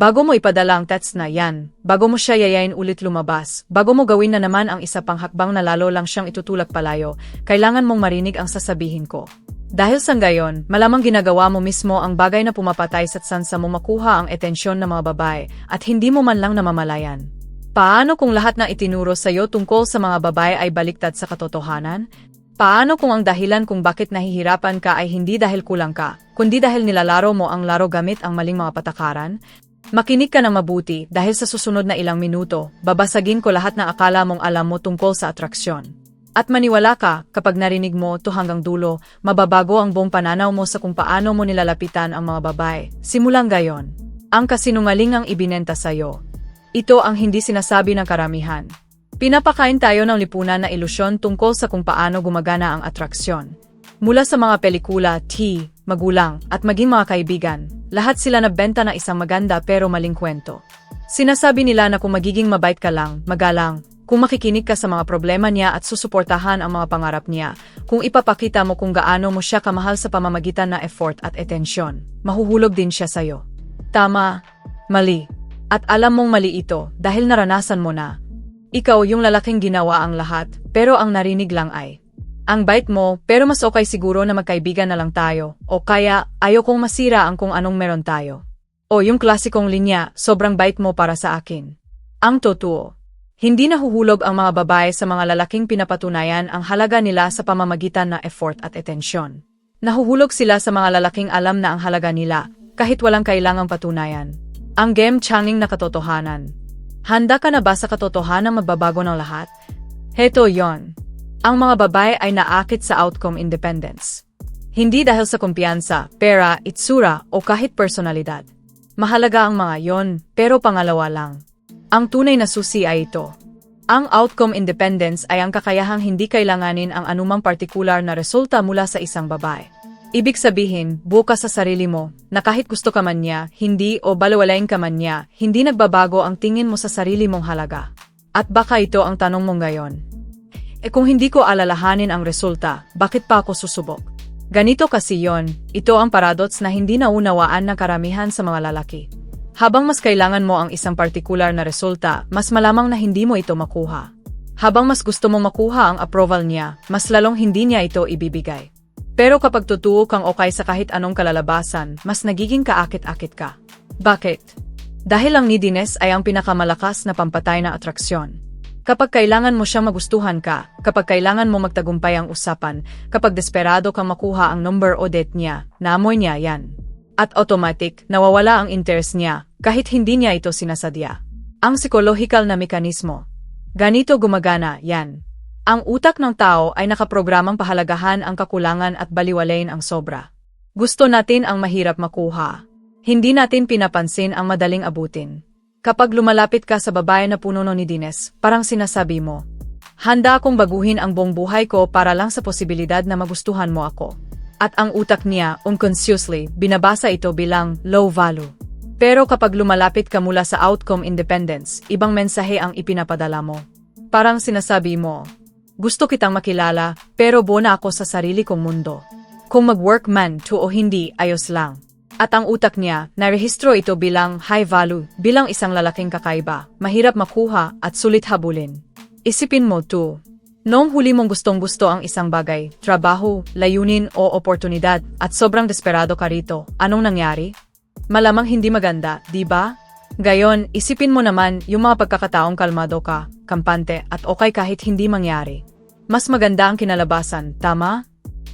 Bago mo ipadala ang text na yan, bago mo siya yayain ulit lumabas, bago mo gawin na naman ang isa pang hakbang na lalo lang siyang itutulak palayo, kailangan mong marinig ang sasabihin ko. Dahil sa gayon, malamang ginagawa mo mismo ang bagay na pumapatay sa tsansa mo makuha ang etensyon ng mga babae at hindi mo man lang namamalayan. Paano kung lahat ng itinuro sa iyo tungkol sa mga babae ay baliktad sa katotohanan? Paano kung ang dahilan kung bakit nahihirapan ka ay hindi dahil kulang ka, kundi dahil nilalaro mo ang laro gamit ang maling mga patakaran? Makinig ka ng mabuti dahil sa susunod na ilang minuto, babasagin ko lahat ng akala mong alam mo tungkol sa atraksyon. At maniwala ka, kapag narinig mo to hanggang dulo, mababago ang buong pananaw mo sa kung paano mo nilalapitan ang mga babae. Simulang gayon. Ang kasinungaling ang ibinenta sa'yo. Ito ang hindi sinasabi ng karamihan. Pinapakain tayo ng lipunan na ilusyon tungkol sa kung paano gumagana ang atraksyon. Mula sa mga pelikula, T, magulang, at maging mga kaibigan, lahat sila nabenta ng isang maganda pero maling kwento. Sinasabi nila na kung magiging mabait ka lang, magalang, kung makikinig ka sa mga problema niya at susuportahan ang mga pangarap niya, kung ipapakita mo kung gaano mo siya kamahal sa pamamagitan na effort at atensyon, mahuhulog din siya sa'yo. Tama, mali. At alam mong mali ito dahil naranasan mo na. Ikaw yung lalaking ginawa ang lahat, pero ang narinig lang ay, ang bait mo, pero mas okay siguro na magkaibigan na lang tayo, o kaya ayaw kong masira ang kung anong meron tayo. O yung klasikong linya, sobrang bait mo para sa akin. Ang totoo. Hindi nahuhulog ang mga babae sa mga lalaking pinapatunayan ang halaga nila sa pamamagitan na effort at atensyon. Nahuhulog sila sa mga lalaking alam na ang halaga nila, kahit walang kailangang patunayan. Ang game changing na katotohanan. Handa ka na ba sa katotohanan magbabago ng lahat? Heto yon. Ang mga babae ay naakit sa outcome independence. Hindi dahil sa kumpiyansa, pera, itsura o kahit personalidad. Mahalaga ang mga yon, pero pangalawa lang. Ang tunay na susi ay ito. Ang outcome independence ay ang kakayahang hindi kailanganin ang anumang partikular na resulta mula sa isang babae. Ibig sabihin, bukas sa sarili mo, na kahit gusto ka man niya, hindi o balawalain ka man niya, hindi nagbabago ang tingin mo sa sarili mong halaga. At baka ito ang tanong mo ngayon. E kung hindi ko alalahanin ang resulta, bakit pa ako susubok? Ganito kasi yon, ito ang paradox na hindi naunawaan ng karamihan sa mga lalaki. Habang mas kailangan mo ang isang partikular na resulta, mas malamang na hindi mo ito makuha. Habang mas gusto mo makuha ang approval niya, mas lalong hindi niya ito ibibigay. Pero kapag tutuo kang okay sa kahit anong kalalabasan, mas nagiging kaakit-akit ka. Bakit? Dahil ang neediness ay ang pinakamalakas na pampatay na atraksyon. Kapag kailangan mo siyang magustuhan ka, kapag kailangan mo magtagumpay ang usapan, kapag desperado kang makuha ang number o date niya, naamoy niya yan. At automatic, nawawala ang interest niya, kahit hindi niya ito sinasadya. Ang psychological na mekanismo. Ganito gumagana, yan. Ang utak ng tao ay nakaprogramang pahalagahan ang kakulangan at baliwalain ang sobra. Gusto natin ang mahirap makuha. Hindi natin pinapansin ang madaling abutin. Kapag lumalapit ka sa babae na puno ni Dines, parang sinasabi mo, Handa akong baguhin ang buong buhay ko para lang sa posibilidad na magustuhan mo ako. At ang utak niya, unconsciously, binabasa ito bilang low value. Pero kapag lumalapit ka mula sa outcome independence, ibang mensahe ang ipinapadala mo. Parang sinasabi mo, gusto kitang makilala, pero buo na ako sa sarili kong mundo. Kung mag-work man to o hindi, ayos lang. At ang utak niya, narehistro ito bilang high value, bilang isang lalaking kakaiba, mahirap makuha at sulit habulin. Isipin mo to. Noong huli mong gustong-gusto ang isang bagay, trabaho, layunin o oportunidad, at sobrang desperado ka rito, anong nangyari? Malamang hindi maganda, di ba? Gayon, isipin mo naman yung mga pagkakataong kalmado ka, kampante at okay kahit hindi mangyari. Mas maganda ang kinalabasan, tama?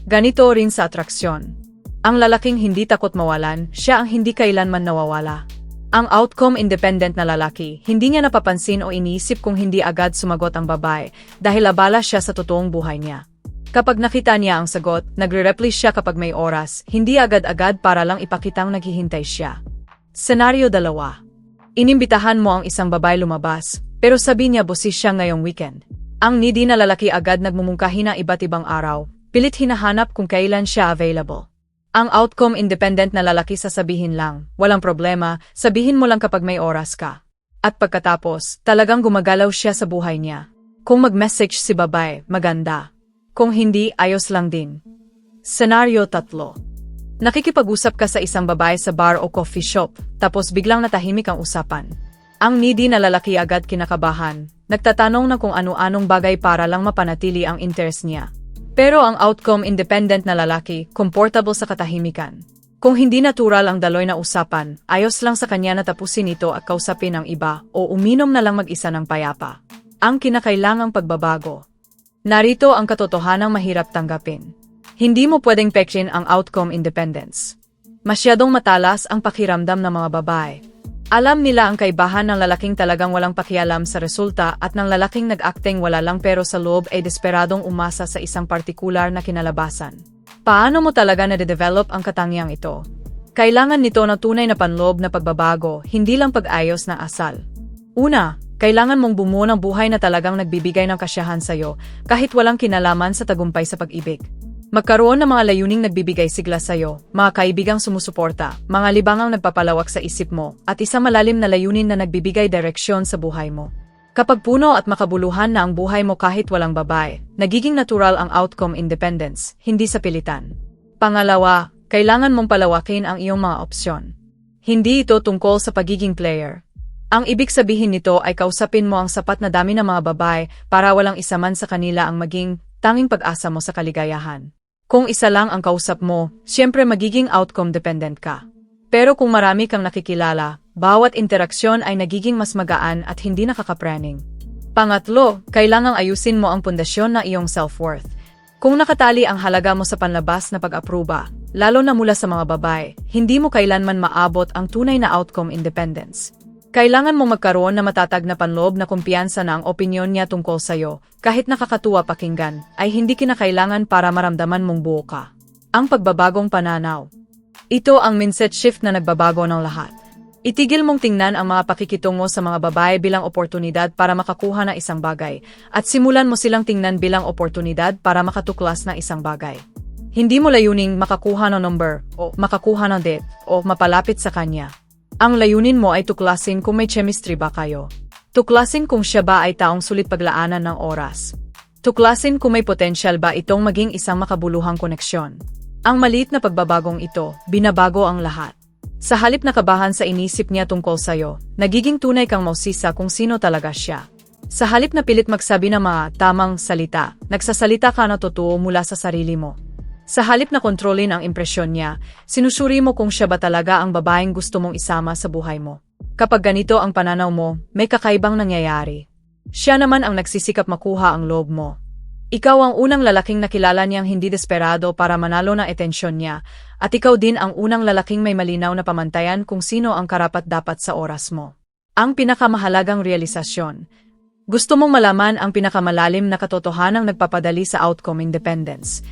Ganito rin sa atraksyon. Ang lalaking hindi takot mawalan, siya ang hindi kailanman nawawala. Ang outcome-independent na lalaki, hindi niya napapansin o iniisip kung hindi agad sumagot ang babae dahil abala siya sa totoong buhay niya. Kapag nakita niya ang sagot, nagre-reply siya kapag may oras, hindi agad-agad para lang ipakitang naghihintay siya. Senaryo 2. Inimbitahan mo ang isang babae lumabas, pero sabi niya busis siya ngayong weekend. Ang needy na lalaki agad nagmumungkahi ng iba't ibang araw, pilit hinahanap kung kailan siya available. Ang outcome independent na lalaki sasabihin lang, walang problema, sabihin mo lang kapag may oras ka. At pagkatapos, talagang gumagalaw siya sa buhay niya. Kung mag-message si babae, maganda. Kung hindi, ayos lang din. Senaryo 3. Nakikipag-usap ka sa isang babae sa bar o coffee shop, tapos biglang natahimik ang usapan. Ang needy na lalaki agad kinakabahan, nagtatanong na kung ano-anong bagay para lang mapanatili ang interest niya. Pero ang outcome independent na lalaki, comfortable sa katahimikan. Kung hindi natural ang daloy na usapan, ayos lang sa kanya na tapusin ito at kausapin ang iba o uminom na lang mag-isa ng payapa. Ang kinakailangang pagbabago. Narito ang katotohanang mahirap tanggapin. Hindi mo pwedeng pekin ang outcome independence. Masyadong matalas ang pakiramdam ng mga babae. Alam nila ang kaibahan ng lalaking talagang walang pakialam sa resulta at ng lalaking nag-acting wala lang pero sa loob ay desperadong umasa sa isang partikular na kinalabasan. Paano mo talaga na-develop ang katangiang ito? Kailangan nito ng tunay na panloob na pagbabago, hindi lang pag-ayos na asal. Una, kailangan mong bumuo ng buhay na talagang nagbibigay ng kasyahan sa'yo kahit walang kinalaman sa tagumpay sa pag-ibig. Magkaroon ng mga layuning nagbibigay sigla sa'yo, mga kaibigang sumusuporta, mga libangang nagpapalawak sa isip mo, at isang malalim na layunin na nagbibigay direksyon sa buhay mo. Kapag puno at makabuluhan na ang buhay mo kahit walang babae, nagiging natural ang outcome independence, hindi sa pilitan. Pangalawa, kailangan mong palawakin ang iyong mga opsyon. Hindi ito tungkol sa pagiging player, ang ibig sabihin nito ay kausapin mo ang sapat na dami ng mga babae para walang isa man sa kanila ang maging tanging pag-asa mo sa kaligayahan. Kung isa lang ang kausap mo, siyempre magiging outcome dependent ka. Pero kung marami kang nakikilala, bawat interaksyon ay nagiging mas magaan at hindi nakakapraning. Pangatlo, kailangang ayusin mo ang pundasyon ng iyong self-worth. Kung nakatali ang halaga mo sa panlabas na pag-apruba, lalo na mula sa mga babae, hindi mo kailanman maabot ang tunay na outcome independence. Kailangan mo magkaroon na matatag na panloob na kumpiyansa na ang opinyon niya tungkol sa'yo, kahit nakakatuwa pakinggan, ay hindi kinakailangan para maramdaman mong buo ka. Ang pagbabagong pananaw. Ito ang mindset shift na nagbabago ng lahat. Itigil mong tingnan ang mga pakikitungo sa mga babae bilang oportunidad para makakuha ng isang bagay, at simulan mo silang tingnan bilang oportunidad para makatuklas ng isang bagay. Hindi mo layuning makakuha ng number, o makakuha ng date, o mapalapit sa kanya. Ang layunin mo ay tuklasin kung may chemistry ba kayo. Tuklasin kung siya ba ay taong sulit paglaanan ng oras. Tuklasin kung may potensyal ba itong maging isang makabuluhang koneksyon. Ang maliit na pagbabagong ito, binabago ang lahat. Sa halip na kabahan sa inisip niya tungkol sa'yo, nagiging tunay kang mausisa kung sino talaga siya. Sa halip na pilit magsabi ng mga tamang salita, nagsasalita ka na totoo mula sa sarili mo. Sa halip na kontrolin ang impresyon niya, sinusuri mo kung siya ba talaga ang babaeng gusto mong isama sa buhay mo. Kapag ganito ang pananaw mo, may kakaibang nangyayari. Siya naman ang nagsisikap makuha ang loob mo. Ikaw ang unang lalaking nakilala niyang hindi desperado para manalo ng etensyon niya, at ikaw din ang unang lalaking may malinaw na pamantayan kung sino ang karapat-dapat sa oras mo. Ang pinakamahalagang realisasyon. Gusto mong malaman ang pinakamalalim na katotohanang nagpapadali sa outcome independence.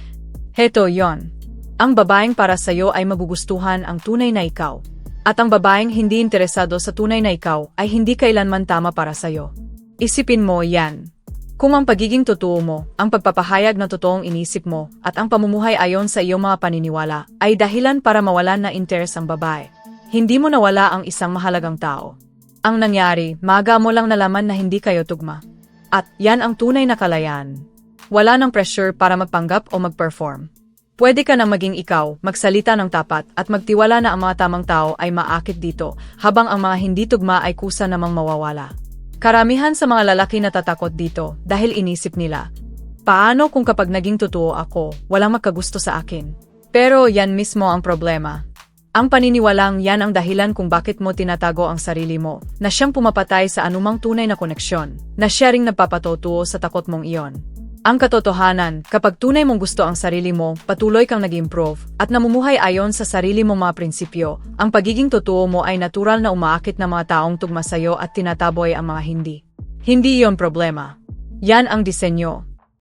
Heto yon. Ang babaeng para sa'yo ay magugustuhan ang tunay na ikaw. At ang babaeng hindi interesado sa tunay na ikaw ay hindi kailanman tama para sa'yo. Isipin mo yan. Kung ang pagiging totoo mo, ang pagpapahayag na totoong inisip mo, at ang pamumuhay ayon sa iyong mga paniniwala, ay dahilan para mawalan na interes ang babae. Hindi mo nawala ang isang mahalagang tao. Ang nangyari, maga mo lang nalaman na hindi kayo tugma. At yan ang tunay na kalayaan. Wala ng pressure para magpanggap o mag-perform. Pwede ka nang maging ikaw, magsalita ng tapat, at magtiwala na ang mga tamang tao ay maakit dito, habang ang mga hindi tugma ay kusa namang mawawala. Karamihan sa mga lalaki natatakot dito dahil inisip nila, paano kung kapag naging totoo ako, walang magkagusto sa akin? Pero yan mismo ang problema. Ang paniniwalang yan ang dahilan kung bakit mo tinatago ang sarili mo, na siyang pumapatay sa anumang tunay na koneksyon, na siya ring nagpapatutuo sa takot mong iyon. Ang katotohanan, kapag tunay mong gusto ang sarili mo, patuloy kang nag-improve, at namumuhay ayon sa sarili mong mga prinsipyo, ang pagiging totoo mo ay natural na umaakit ng mga taong tugma sa'yo at tinataboy ang mga hindi. Hindi yon problema. Yan ang disenyo,